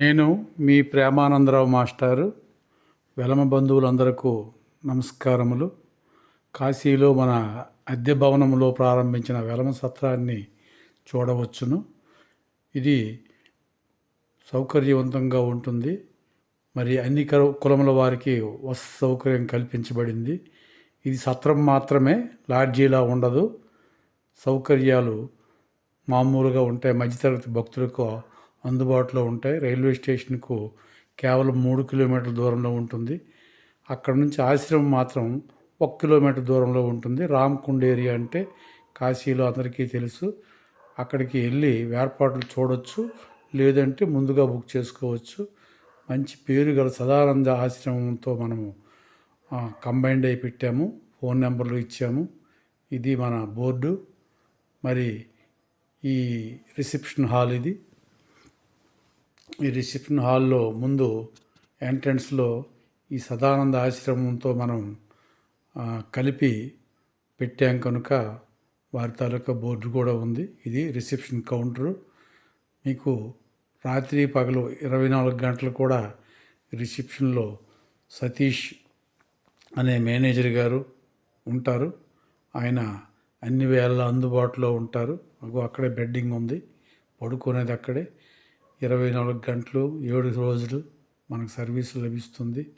నేను మీ ప్రేమానందరావు మాస్టారు. వెలమ బంధువులందరకు నమస్కారములు. కాశీలో మన అద్దె భవనంలో ప్రారంభించిన వెలమ సత్రాన్ని చూడవచ్చును. ఇది సౌకర్యవంతంగా ఉంటుంది. మరి అన్ని కరు- కులముల వారికి వస సౌకర్యం కల్పించబడింది. ఇది సత్రం మాత్రమే లాడ్జీలా ఉండదు. సౌకర్యాలు మామూలుగా ఉంటాయి. మధ్యతరగతి భక్తులకు అందుబాటులో ఉంటాయి. రైల్వే స్టేషన్కు కేవలం మూడు కిలోమీటర్ల దూరంలో ఉంటుంది. అక్కడ నుంచి ఆశ్రమం మాత్రం ఒక కిలోమీటర్ దూరంలో ఉంటుంది. రామ్కుండ్ ఏరియా అంటే కాశీలో అందరికీ తెలుసు. అక్కడికి వెళ్ళి ఏర్పాట్లు చూడొచ్చు. లేదంటే ముందుగా బుక్ చేసుకోవచ్చు. మంచి పేరు గల సదానంద ఆశ్రమంతో మనము కంబైండ్ అయి పెట్టాము. ఫోన్ నెంబర్లు ఇచ్చాము. ఇది మన బోర్డు. మరి ఈ రిసెప్షన్ హాల్ ఇది. ఈ రిసెప్షన్ హాల్లో ముందు ఎంట్రన్స్లో ఈ సదానంద ఆశ్రమంతో మనం కలిపి పెట్టాం కనుక వారి తాలూకా బోర్డు కూడా ఉంది. ఇది రిసెప్షన్ కౌంటరు. మీకు రాత్రి పగలు ఇరవై నాలుగు గంటలు కూడా రిసెప్షన్లో సతీష్ అనే మేనేజర్ గారు ఉంటారు. ఆయన అన్ని వేళ అందుబాటులో ఉంటారు. అక్కడే బెడ్డింగ్ ఉంది. పడుకునేది అక్కడే. ఇరవై నాలుగు గంటలు ఏడు రోజులు మనకు సర్వీస్ లభిస్తుంది.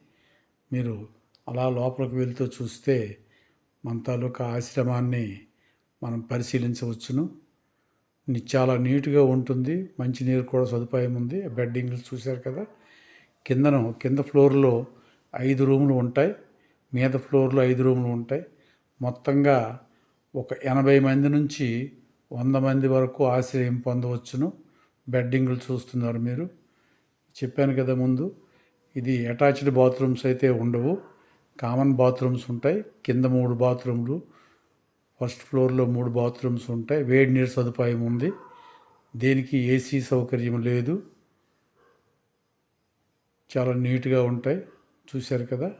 మీరు అలా లోపలికి వెళ్తూ చూస్తే మన తాలూకా ఆశ్రమాన్ని మనం పరిశీలించవచ్చును. చాలా నీట్గా ఉంటుంది మంచినీరు కూడా సదుపాయం ఉంది. బెడ్డింగ్లు చూశారు కదా. కిందన కింద ఫ్లోర్లో ఐదు రూములు ఉంటాయి. మీద ఫ్లోర్లో ఐదు రూములు ఉంటాయి. మొత్తంగా ఒక ఎనభై మంది నుంచి వంద మంది వరకు ఆశ్రయం పొందవచ్చును. బెడ్డింగ్లు చూస్తున్నారు మీరు. చెప్పాను కదా ముందు ఇది అటాచ్డ్ బాత్రూమ్స్ అయితే ఉండవు. కామన్ బాత్రూమ్స్ ఉంటాయి. కింద మూడు బాత్రూమ్లు ఫస్ట్ ఫ్లోర్లో మూడు బాత్రూమ్స్ ఉంటాయి. వేడి నీరు సదుపాయం ఉంది. దేనికి ఏసీ సౌకర్యం లేదు. చాలా నీట్గా ఉంటాయి. చూశారు కదా?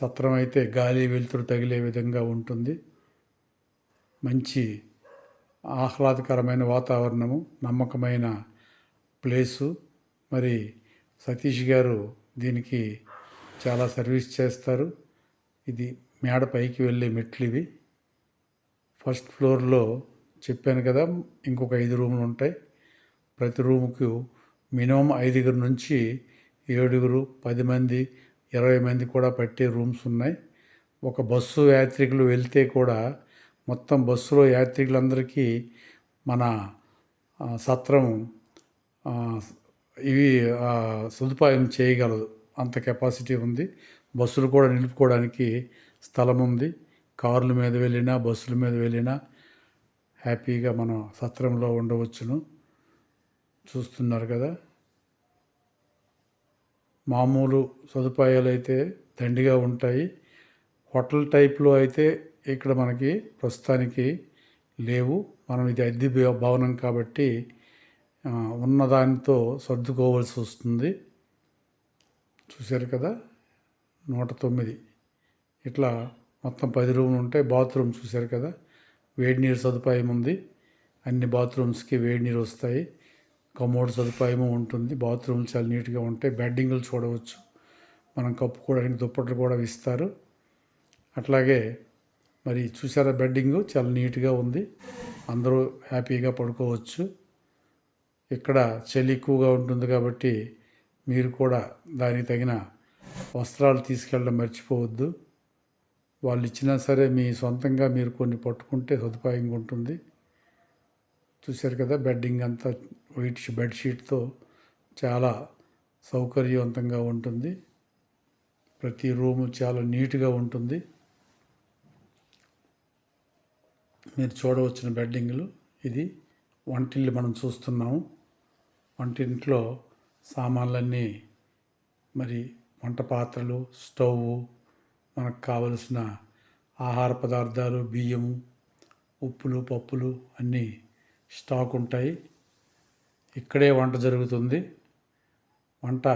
సత్రం అయితే గాలి వెలుతురు తగిలే విధంగా ఉంటుంది. మంచి ఆహ్లాదకరమైన వాతావరణము నమ్మకమైన ప్లేసు. మరి సతీష్ గారు దీనికి చాలా సర్వీస్ చేస్తారు. ఇది మేడ పైకి వెళ్ళే మెట్లు ఇవి. ఫస్ట్ ఫ్లోర్లో చెప్పాను కదా ఇంకొక ఐదు రూములు ఉంటాయి. ప్రతి రూముకు మినిమం ఐదుగురు నుంచి ఏడుగురు పది మంది ఇరవై మంది కూడా పట్టే రూమ్స్ ఉన్నాయి. ఒక బస్సు యాత్రికులు వెళ్తే కూడా మొత్తం బస్సులో యాత్రికులందరికీ మన సత్రం ఇవి సదుపాయం చేయగలదు. అంత కెపాసిటీ ఉంది. బస్సులు కూడా నిలుపుకోవడానికి స్థలం ఉంది. కార్ల మీద వెళ్ళినా బస్సుల మీద వెళ్ళినా హ్యాపీగా మనం సత్రంలో ఉండవచ్చును. చూస్తున్నారు కదా. మామూలు సదుపాయాలు అయితే దండిగా ఉంటాయి. హోటల్ టైప్లో అయితే ఇక్కడ మనకి ప్రస్తుతానికి లేవు. మనం ఇది అద్దె భవనం కాబట్టి ఉన్నదానితో సర్దుకోవాల్సి వస్తుంది. చూశారు కదా? నూట తొమ్మిది. ఇట్లా మొత్తం పది రూములు ఉంటాయి బాత్రూమ్ చూశారు కదా? వేడి నీరు సదుపాయం ఉంది. అన్ని బాత్రూమ్స్కి వేడి నీరు వస్తాయి. కమోడ్ సదుపాయము ఉంటుంది. బాత్రూమ్స్ చాలా నీట్గా ఉంటాయి. బెడ్డింగ్లు చూడవచ్చు. మనం కప్పుకోవడానికి దుప్పట్లు కూడా ఇస్తారు అట్లాగే మరి చూసారా బెడ్డింగ్? చాలా నీట్గా ఉంది. అందరూ హ్యాపీగా పడుకోవచ్చు. ఇక్కడ చలి ఎక్కువగా ఉంటుంది కాబట్టి మీరు కూడా దానికి తగిన వస్త్రాలు తీసుకెళ్ళడం మర్చిపోవద్దు. వాళ్ళు ఇచ్చినా సరే మీ సొంతంగా మీరు కొన్ని పట్టుకుంటే సదుపాయంగా ఉంటుంది. చూశారు కదా బెడ్డింగ్ అంతా వైట్ షీ- బెడ్షీట్తో చాలా సౌకర్యవంతంగా ఉంటుంది. ప్రతి రూము చాలా నీట్గా ఉంటుంది. మీరు చూడవచ్చిన బెడ్డింగ్లు. ఇది వంటిల్లు మనం చూస్తున్నాము. వంటింట్లో సామాన్లన్నీ మరి వంట పాత్రలు స్టవ్ మనకు కావలసిన ఆహార పదార్థాలు బియ్యము ఉప్పులు పప్పులు అన్నీ స్టాక్ ఉంటాయి. ఇక్కడే వంట జరుగుతుంది. వంట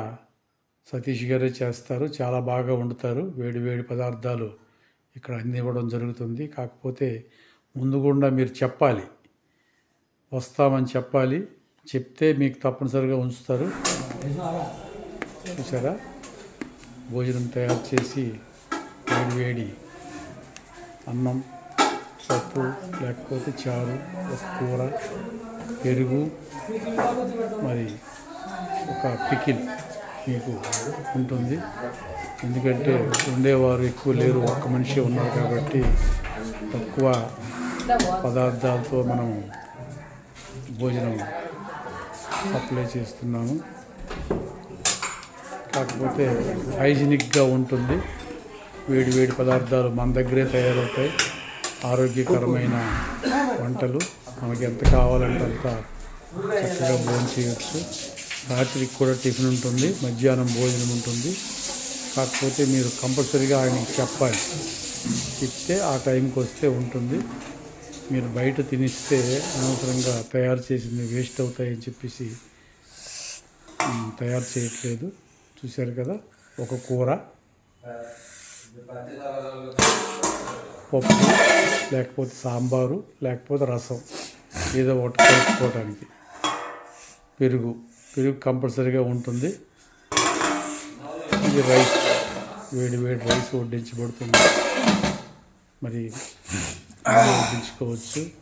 సతీష్ గారే చేస్తారు. చాలా బాగా వండుతారు. వేడి వేడి పదార్థాలు ఇక్కడ అందివ్వడం జరుగుతుంది. కాకపోతే ముందుగుండా మీరు చెప్పాలి. వస్తామని చెప్పాలి. చెప్తే మీకు తప్పనిసరిగా ఉంచుతారు. చూసారా? భోజనం తయారు చేసి వేడి వేడి అన్నం పప్పు లేకపోతే చారు కూర పెరుగు మరి ఒక పికిల్ మీకు ఉంటుంది. ఎందుకంటే ఉండేవారు ఎక్కువ లేరు ఒక్క మనిషి ఉన్నారు కాబట్టి తక్కువ పదార్థాలతో మనం భోజనం సప్లై చేస్తున్నాము. కాకపోతే హైజీనిక్గా ఉంటుంది. వేడి వేడి పదార్థాలు మన దగ్గరే తయారవుతాయి. ఆరోగ్యకరమైన వంటలు. మనకి ఎంత కావాలంటే అంత చక్కగా భోజనం చేయొచ్చు. రాత్రికి కూడా టిఫిన్ ఉంటుంది. మధ్యాహ్నం భోజనం ఉంటుంది. కాకపోతే మీరు కంపల్సరీగా ఆయనకి చెప్పాలి. చెప్తే ఆ టైంకి వస్తే ఉంటుంది. మీరు బయట తినిస్తే అనవసరంగా తయారు చేసింది వేస్ట్ అవుతాయని చెప్పేసి తయారు చేయట్లేదు. చూశారు కదా? ఒక కూర. పప్పు లేకపోతే సాంబారు లేకపోతే రసం. ఏదో ఒకటి కలుపుకోవడానికి పెరుగు. పెరుగు కంపల్సరీగా ఉంటుంది. ఇది రైస్. వేడి వేడి రైస్ వడ్డించబడుతుంది. మరి అన్నీ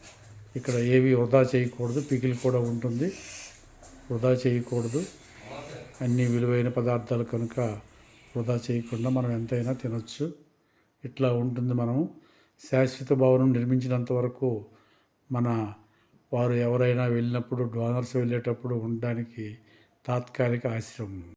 ఇక్కడ ఏవి వృధా చేయకూడదు పికిల్ కూడా ఉంటుంది. వృధా చేయకూడదు. అన్ని విలువైన పదార్థాలు కనుక వృధా చేయకుండా మనం ఎంతైనా తినచ్చు. ఇట్లా ఉంటుంది మనం శాశ్వత భవనం నిర్మించినంత వరకు మన వారు ఎవరైనా వెళ్ళినప్పుడు డోనర్స్ వెళ్ళేటప్పుడు ఉండడానికి తాత్కాలిక ఆశ్రమం.